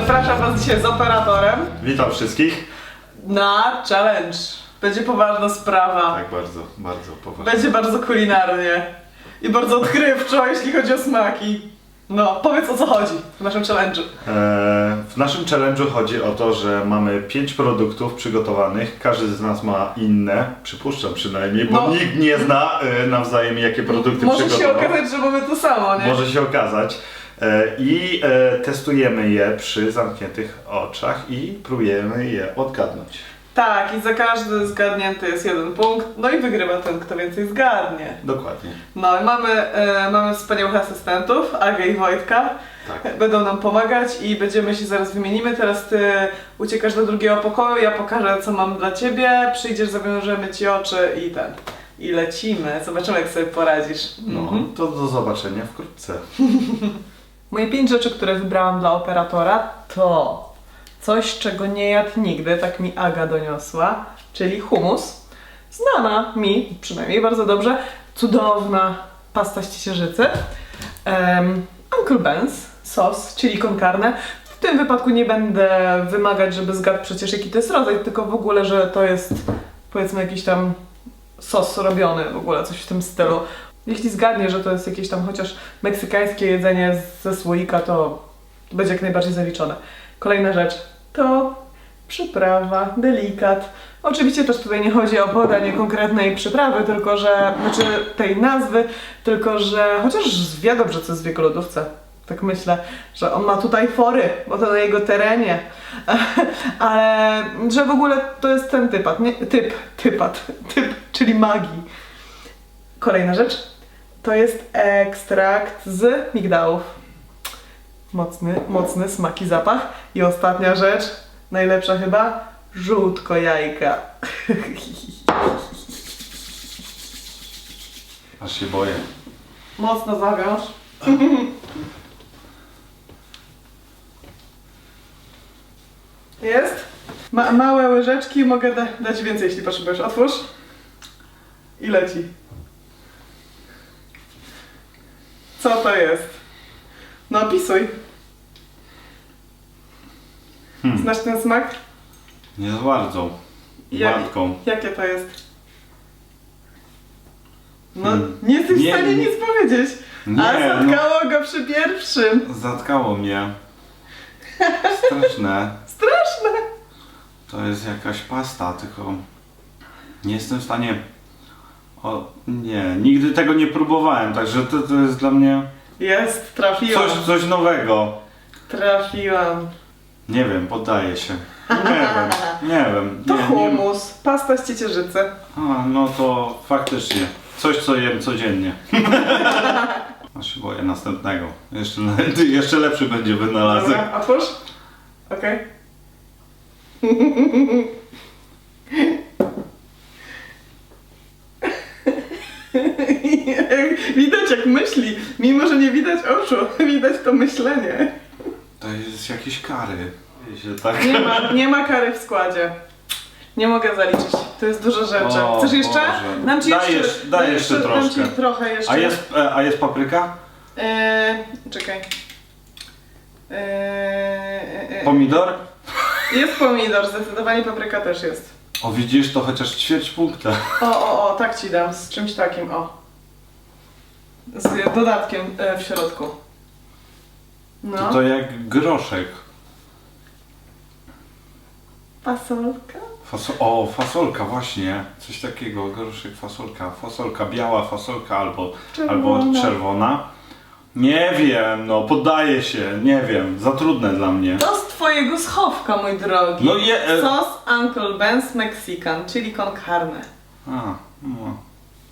Zapraszam Was dzisiaj z operatorem Witam wszystkich. na challenge. Będzie poważna sprawa. Tak, bardzo, bardzo poważnie. Będzie bardzo kulinarnie. I bardzo odkrywczo, jeśli chodzi o smaki. No, powiedz o co chodzi w naszym challenge'u. E, w naszym challenge'u chodzi o to, że mamy pięć produktów przygotowanych. Każdy z nas ma inne, przypuszczam przynajmniej, bo No. nikt nie zna e, nawzajem jakie produkty Może się przygotował. okazać, że mamy to samo, nie? Może się okazać. E, I e, testujemy je przy zamkniętych oczach i próbujemy je odgadnąć. Tak, i za każdy zgadnięty jest jeden punkt. No i wygrywa ten, kto więcej zgadnie. Dokładnie. No i mamy, e, mamy wspaniałych asystentów, Agę i Wojtka. Tak. Będą nam pomagać i będziemy się zaraz wymienimy. Teraz ty uciekasz do drugiego pokoju, ja pokażę co mam dla ciebie, przyjdziesz, zawiążemy ci oczy i ten. I lecimy. Zobaczymy jak sobie poradzisz. No, Mhm. to do zobaczenia wkrótce. Moje pięć rzeczy, które wybrałam dla operatora to coś, czego nie jadł nigdy, tak mi Aga doniosła, czyli hummus. Znana mi, przynajmniej bardzo dobrze, cudowna pasta z ciecierzycy. Um, Uncle Ben's sos, czyli con. W tym wypadku nie będę wymagać, żeby zgadł przecież jaki to jest rodzaj, tylko w ogóle, że to jest powiedzmy jakiś tam sos robiony, w ogóle coś w tym stylu. Jeśli zgadnie, że to jest jakieś tam chociaż meksykańskie jedzenie ze słoika, to będzie jak najbardziej zaliczone. Kolejna rzecz to przyprawa, delikat. Oczywiście też tutaj nie chodzi o podanie konkretnej przyprawy, tylko że, znaczy tej nazwy, tylko że chociaż wie dobrze, co jest w jego lodówce. Tak myślę, że on ma tutaj fory, bo to na jego terenie. Ale że w ogóle to jest ten typat, nie? Typ, typat, typ, czyli magii. Kolejna rzecz to jest ekstrakt z migdałów. Mocny, mocny smak i zapach. I ostatnia rzecz, najlepsza chyba, żółtko jajka. Aż się boję. Mocno zawiąż. Jest? Ma małe łyżeczki, mogę da dać więcej, jeśli potrzebujesz. Otwórz. I leci. Co to jest? No opisuj. Hmm. Znasz ten smak? Nie za bardzo. Matką. Jakie to jest? No, Hmm. nie jesteś Nie, w stanie nie- nic powiedzieć. A Nie, no. zatkało go przy pierwszym. Zatkało mnie. Straszne. Straszne. To jest jakaś pasta, tylko nie jestem w stanie. O, nie, nigdy tego nie próbowałem, także to, to jest dla mnie Jest, trafiłam. coś, coś nowego. Trafiłam. Nie wiem, poddaję się. Nie wiem, nie wiem. To nie, nie, humus, pasta z ciecierzycy. A, no to faktycznie. Coś, co jem codziennie. Aż się boję następnego. Jeszcze, jeszcze lepszy będzie wynalazek. Dobra, otwórz. Okej. widać jak myśli, mimo że nie widać oczu, widać to myślenie. To jest jakieś kary. Tak. Nie ma, nie ma kary w składzie. Nie mogę zaliczyć. To jest dużo rzeczy. O Chcesz jeszcze? Boże. Dam ci Daj jeszcze, jeszcze- daj jeszcze Dam troszkę. ci trochę jeszcze. A jest, e, a jest papryka? Eee, czekaj. Eee, Pomidor? jest pomidor, zdecydowanie papryka też jest. O widzisz, to chociaż ćwierć punkta. O, o, o, tak ci dam, z czymś takim, o. Z dodatkiem e, w środku. No. To, to jak groszek. Fasolka? Faso o, fasolka właśnie. Coś takiego, groszek, fasolka. Fasolka biała, fasolka albo Czerwona. albo czerwona. Nie wiem, no poddaję się, nie wiem, za trudne dla mnie. To z twojego schowka, mój drogi. No je... E, Sos Uncle Ben's Mexican, czyli con carne. a, no.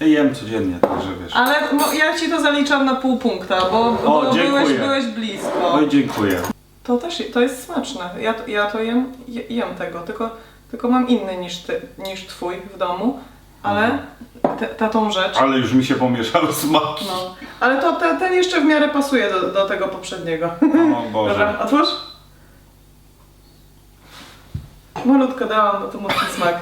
Jem codziennie, także wiesz. Ale mo, ja ci to zaliczam na pół punkta, bo, bo byłeś, dziękuję. byłeś blisko. Oj, dziękuję. To też to jest smaczne. Ja, to- ja to jem, je- jem tego, tylko, tylko mam inny niż, ty, niż twój w domu, ale te, ta tą rzecz. Ale już mi się pomieszały smaki. No. Ale to te, ten jeszcze w miarę pasuje do, do tego poprzedniego. O Boże. Dobra, otwórz. Malutko dałam, bo to mocny smak.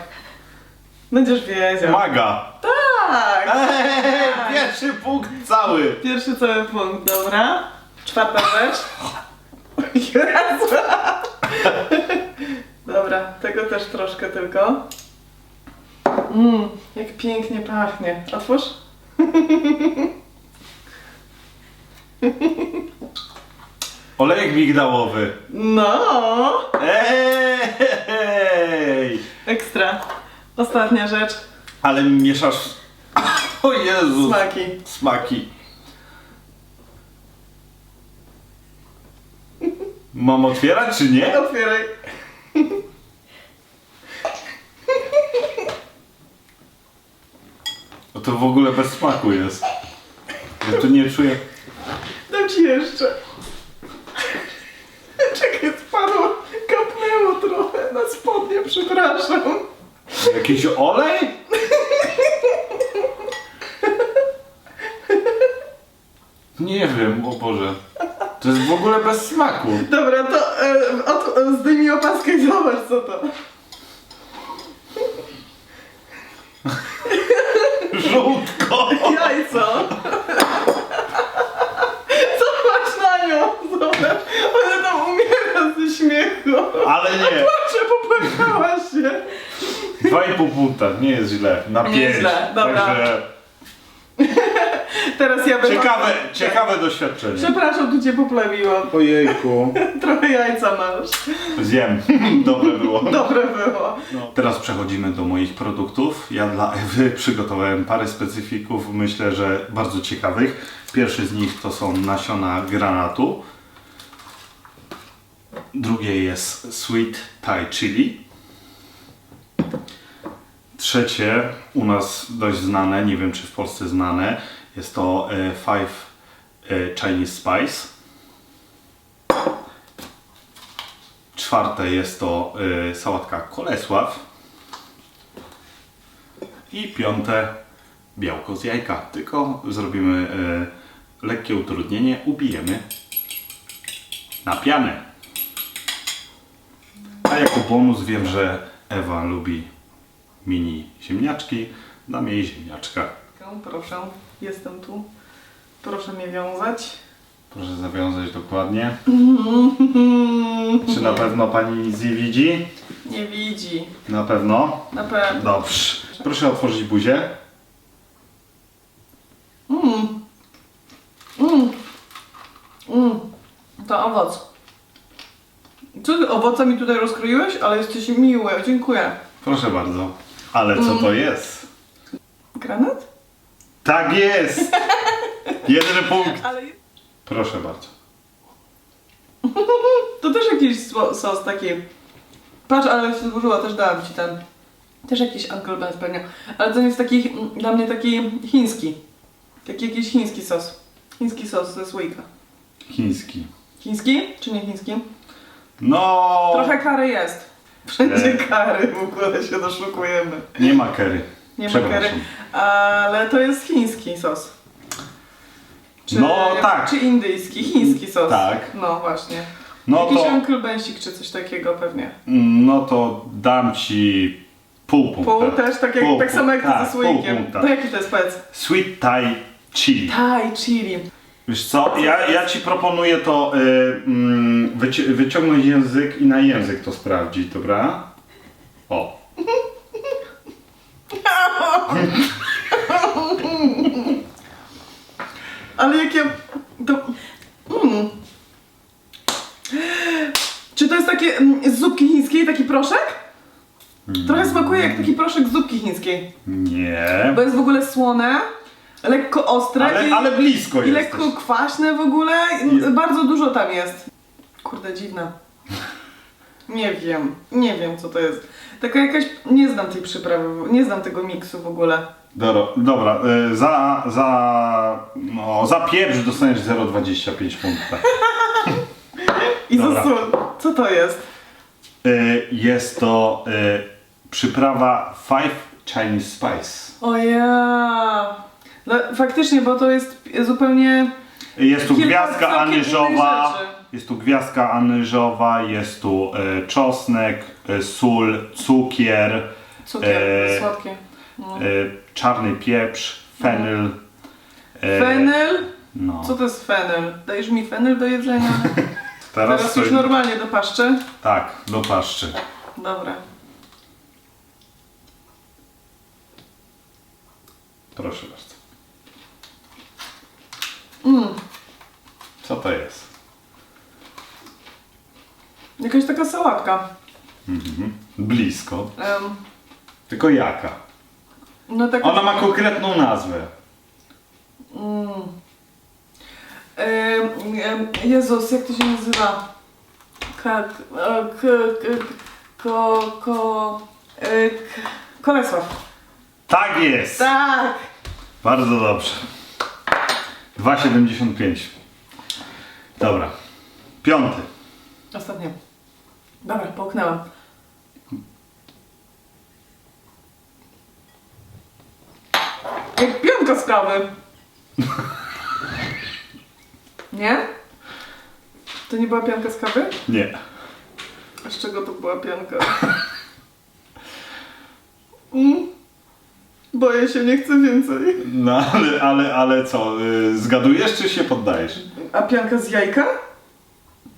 Będziesz wiedział. Maga. Tak! Ej, pierwszy punkt cały. Pierwszy cały punkt, dobra. Czwarta rzecz. Jezu. Dobra, tego też troszkę tylko. Mmm, jak pięknie pachnie. Otwórz. Olejek migdałowy. No, Ej! ekstra. Ostatnia rzecz. Ale mi mieszasz... O Jezu! Smaki. Smaki. Mam otwierać czy nie? Otwieraj. No to w ogóle bez smaku jest. Ja tu nie czuję... Dam ci jeszcze. Czekaj, spadło. Kapnęło trochę na spodnie, przepraszam. Jakiś olej? Nie wiem, o Boże. To jest w ogóle bez smaku. Dobra, to e, od, e, zdejmij opaskę i zobacz co to. Żółtko! Jajco. Zobacz na nią, zobacz. Ona tam umiera ze śmiechu. Ale nie! Patrzę, popłakałaś się. Dwa i pół punta, nie jest źle. Na Nie pięć. źle, dobra. Także Teraz ja będę... ciekawe, ciekawe doświadczenie. Przepraszam, tu cię poplawiłam. Ojejku. Trochę jajca masz. Zjem. Dobre było. Dobre było. No. Teraz przechodzimy do moich produktów. Ja dla Ewy przygotowałem parę specyfików, myślę, że bardzo ciekawych. Pierwszy z nich to są nasiona granatu. Drugie jest sweet Thai chili. Trzecie, u nas dość znane, nie wiem czy w Polsce znane, jest to e, Five e, Chinese Spice. Czwarte jest to y, sałatka Kolesław. I piąte białko z jajka. Tylko zrobimy lekkie utrudnienie, ubijemy na pianę. A jako bonus wiem, że Ewa lubi mini ziemniaczki. Dam jej ziemniaczka. Proszę, jestem tu. Proszę mnie wiązać. Proszę zawiązać dokładnie. Czy na pewno pani nic nie widzi? Nie widzi. Na pewno. Na pewno. Dobrze. Proszę otworzyć buzię. Mmm. Mmm. Mmm. To owoc. Co ty owocami tutaj rozkroiłeś? Ale jesteś miły, dziękuję. Proszę bardzo. Ale co to jest? Granat? Tak jest! Jeden punkt. Ale Proszę bardzo. to też jakiś sło- sos taki. Patrz, ale się złożyła, też dałam ci ten. Też jakiś Uncle Ben's pewnie. Ale ten jest taki, mm, dla mnie taki chiński. Taki jakiś chiński sos. Chiński sos ze słoika. Chiński. Chiński czy nie chiński? No. Trochę kary jest. Wszędzie Nie. kary w ogóle się doszukujemy. Nie ma curry. Nie ma Przepraszam. Ale to jest chiński sos. Czy, No tak. Czy indyjski, chiński sos. Tak. No właśnie. No Jakiś to, Uncle Bensik czy coś takiego pewnie. no to dam ci pół punkta. Pół też, tak, jak, Pół tak samo jak punkta. Tak, ze pół słoikiem. punkta. To jaki to jest powiedz? Sweet Thai chili. Thai chili. Wiesz co, ja, ja ci proponuję to y, mm, wyci- wyciągnąć język i na język to sprawdzić, dobra? O. Ale jak ja... To... Mm. Czy to jest takie mm, z zupki chińskiej, taki proszek? Trochę smakuje jak taki proszek z zupki chińskiej. Nie. Bo jest w ogóle słone, lekko ostre Ale, i, ale blisko i jest. lekko kwaśne w ogóle. I- Bardzo dużo tam jest. Kurde, dziwne. Nie wiem, nie wiem co to jest. Taka jakaś, nie znam tej przyprawy, nie znam tego miksu w ogóle. Dobra, dobra y, za, za, no, za pieprz dostaniesz 0,25 punkta. I Dobra. zasól. Co to jest? Y, jest to y, przyprawa Five Chinese Spice. O ja. No, faktycznie, bo to jest zupełnie. Jest tu Kilka gwiazdka całkiem anyżowa, innych rzeczy. jest tu gwiazdka anyżowa, jest tu y, czosnek, y, sól, cukier, Cukier, E, słodkie. No. y, czarny pieprz, fenyl. y, Fenyl? No. Co to jest fenyl? Dajesz mi fenyl do jedzenia? Teraz, Teraz już normalnie do paszczy. Tak, do paszczy. Dobra. Proszę bardzo. Mm, Co to jest? jakaś taka sałatka. Mhm. Blisko. Em, Tylko jaka? no taka... Ona ma konkretną nazwę. Mm. Em, em, Jezus, jak to się nazywa? K, k, k, ko, ko, e, k, Kolesław. Tak jest! Tak! Bardzo dobrze. 2,75. Dobra. Piąty. Ostatnie. Dobra, połknęłam. Jak piątka z kawy. Nie? To nie była pianka z kawy? Nie. A z czego to była pianka? Boję się, nie chcę więcej. No ale, ale, ale co? y, Zgadujesz czy się poddajesz? A pianka z jajka?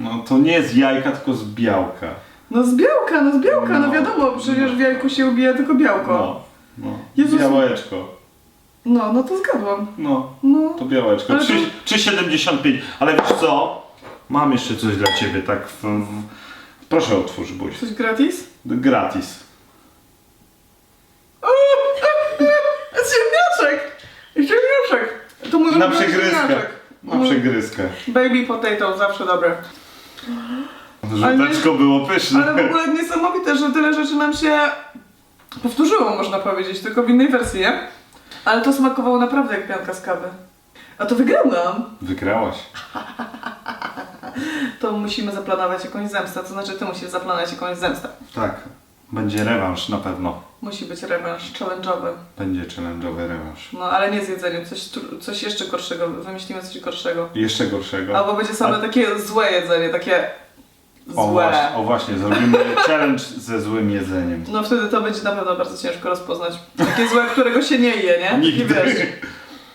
No to nie z jajka, tylko z białka. No z białka, no z białka, no No. wiadomo, przecież w jajku się ubija tylko białko. No. no. Jezus. Białeczko. No, no to zgadłam. No. No. To białeczko. Ale to- 3 3,75. Ale wiesz co? Mam jeszcze coś dla ciebie, tak w, w... Proszę otwórz, Buź. Coś gratis? Gratis. O, Mój Na ulubiony przegryzkę. Na przegryzkę. Baby potato, zawsze dobre. Żółteczko było pyszne. Ale w ogóle niesamowite, że tyle rzeczy nam się powtórzyło, można powiedzieć, tylko w innej wersji, nie? Ale to smakowało naprawdę jak pianka z kawy. A to wygrałam. Wygrałaś. To musimy zaplanować jakąś zemstę, to znaczy ty musisz zaplanować jakąś zemstę. Tak. Będzie rewanż na pewno. Musi być rewanż challenge'owy. Będzie challenge'owy rewanż. No ale nie z jedzeniem, coś, coś jeszcze gorszego, wymyślimy coś gorszego. Jeszcze gorszego. Albo będzie same A- takie złe jedzenie, takie O złe. właśnie, o właśnie, zrobimy challenge ze złym jedzeniem. No wtedy to będzie na pewno bardzo ciężko rozpoznać. Takie złe, którego się nie je, nie? I Nigdy. wiesz.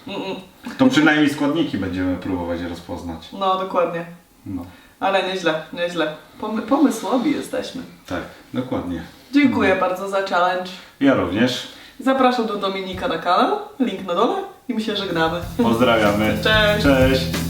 Mm-mm. To przynajmniej składniki będziemy próbować rozpoznać. No dokładnie. No. Ale nieźle, nieźle. Pomy- pomysłowi jesteśmy. Tak, dokładnie. Dziękuję bardzo za challenge. Ja również. Zapraszam do Dominika na kanał, link na dole i my się żegnamy. Pozdrawiamy. Cześć! Cześć.